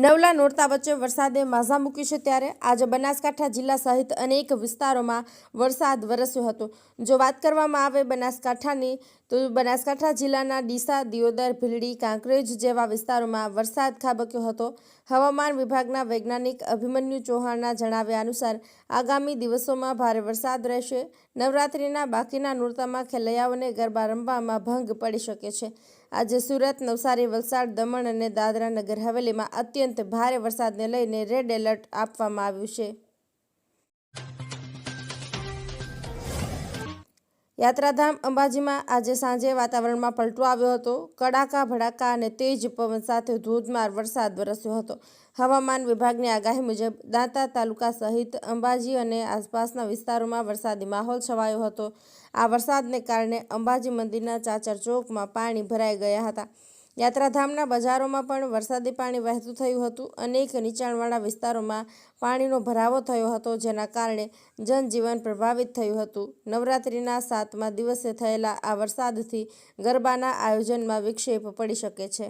નવલા નોરતા વચ્ચે વરસાદે માઝા મૂકી છે ત્યારે આજે બનાસકાંઠા જિલ્લા સહિત અનેક વિસ્તારોમાં વરસાદ વરસ્યો હતો. જો વાત કરવામાં આવે બનાસકાંઠાની, તો બનાસકાંઠા જિલ્લાના ડીસા, દિયોદર, ભીલડી, કાંકરેજ જેવા વિસ્તારોમાં વરસાદ ખાબક્યો હતો. હવામાન વિભાગના વૈજ્ઞાનિક અભિમન્યુ ચૌહાણના જણાવ્યા અનુસાર, આગામી દિવસોમાં ભારે વરસાદ રહેશે. નવરાત્રિના બાકીના નોરતામાં ખેલૈયાઓને ગરબા રમવામાં ભંગ પડી શકે છે. આજે સુરત, નવસારી, વલસાડ, દમણ અને દાદરા નગર હવેલીમાં અત્યંત ભારે વરસાદને લઈને રેડ એલર્ટ આપવામાં આવ્યું છે. યાત્રાધામ અંબાજીમાં આજે સાંજે વાતાવરણમાં પલટો આવ્યો હતો. કડાકા, ભડાકા અને તેજ પવન સાથે ધોધમાર વરસાદ વરસ્યો હતો. હવામાન વિભાગની આગાહી મુજબ દાંતા તાલુકા સહિત અંબાજી અને આસપાસના વિસ્તારોમાં વરસાદી માહોલ છવાયો હતો. આ વરસાદને કારણે અંબાજી મંદિરના ચાચર ચોકમાં પાણી ભરાઈ ગયા હતા. યાત્રાધામના બજારોમાં પણ વરસાદી પાણી વહેતું થયું હતું. અનેક નીચાણવાળા વિસ્તારોમાં પાણીનો ભરાવો થયો હતો, જેના કારણે જનજીવન પ્રભાવિત થયું હતું. નવરાત્રિના સાતમા દિવસે થયેલા આ વરસાદથી ગરબાના આયોજનમાં વિક્ષેપ પડી શકે છે.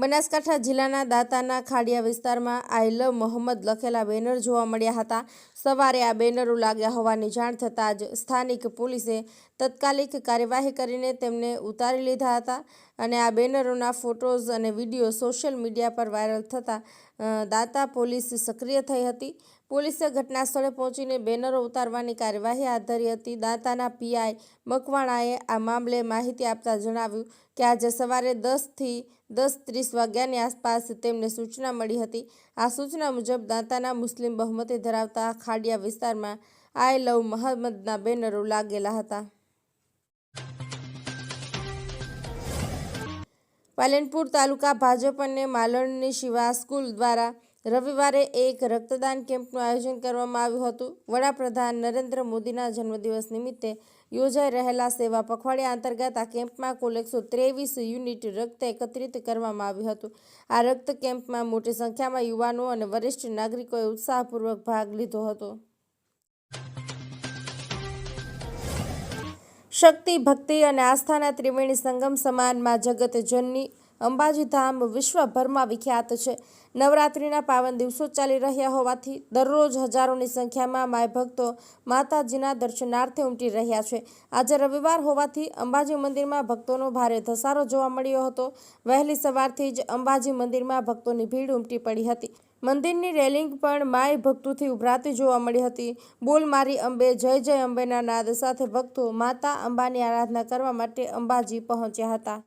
બનાસકાંઠા જિલ્લાના દાતાના ખાડિયા વિસ્તારમાં આઈ લવ મોહમ્મદ લખેલા બેનર જોવા મળ્યા હતા. સવારે આ બેનરો લાગ્યા હોવાની જાણ થતાં જ સ્થાનિક પોલીસે તત્કાલિક કાર્યવાહી કરીને તેમને ઉતારી લીધા હતા અને આ બેનરોના ફોટોઝ અને વીડિયો સોશિયલ મીડિયા પર વાયરલ થતાં દાતા પોલીસ સક્રિય થઈ હતી. પોલીસે ઘટના સ્થળે પહોંચીને બેનરો ઉતારવાની કાર્યવાહી હાથ ધરી હતી. દાંતાના પીઆઈ મકવાણાએ આ મામલે માહિતી આપતા જણાવ્યું કે આજે સવારે દસથી દસ ત્રીસ વાગ્યાની આસપાસ તેમને સૂચના મળી હતી. આ સૂચના મુજબ દાંતાના મુસ્લિમ બહુમતી ધરાવતા ખાડિયા વિસ્તારમાં આઈ લવ મહમ્મદના બેનરો લાગેલા હતા. પાલનપુર તાલુકા ભાજપ અને માલણની શિવા સ્કૂલ દ્વારા રવિવારે એક રક્તદાન કેમ્પનું આયોજન કરવામાં આવ્યું હતું. વડાપ્રધાન નરેન્દ્ર મોદીના જન્મદિવસ નિમિત્તે યોજાઈ રહેલા સેવા પખવાડિયા અંતર્ગત આ કેમ્પમાં કુલ એકસો ત્રેવીસ યુનિટ રક્ત એકત્રિત કરવામાં આવ્યું હતું. આ રક્ત કેમ્પમાં મોટી સંખ્યામાં યુવાનો અને વરિષ્ઠ નાગરિકોએ ઉત્સાહપૂર્વક ભાગ લીધો હતો. શક્તિ, ભક્તિ અને આસ્થાના ત્રિવેણી સંગમ સમાનમાં જગત જનની અંબાજી ધામ વિશ્વભરમાં વિખ્યાત છે. નવરાત્રિના પાવન દિવસો ચાલી રહ્યા હોવાથી દરરોજ હજારોની સંખ્યામાં માય ભક્તો માતાજીના દર્શનાર્થે ઉમટી રહ્યા છે. આજે રવિવાર હોવાથી અંબાજી મંદિરમાં ભક્તોનો ભારે ધસારો જોવા મળ્યો હતો. વહેલી સવારથી જ અંબાજી મંદિરમાં ભક્તોની ભીડ ઉમટી પડી હતી. મંદિરની રેલિંગ પણ માય ભક્તોથી ઉભરાતી જોવા મળી હતી. બોલ મારી અંબે, જય જય અંબેના નાદ સાથે ભક્તો માતા અંબાની આરાધના કરવા માટે અંબાજી પહોંચ્યા હતા.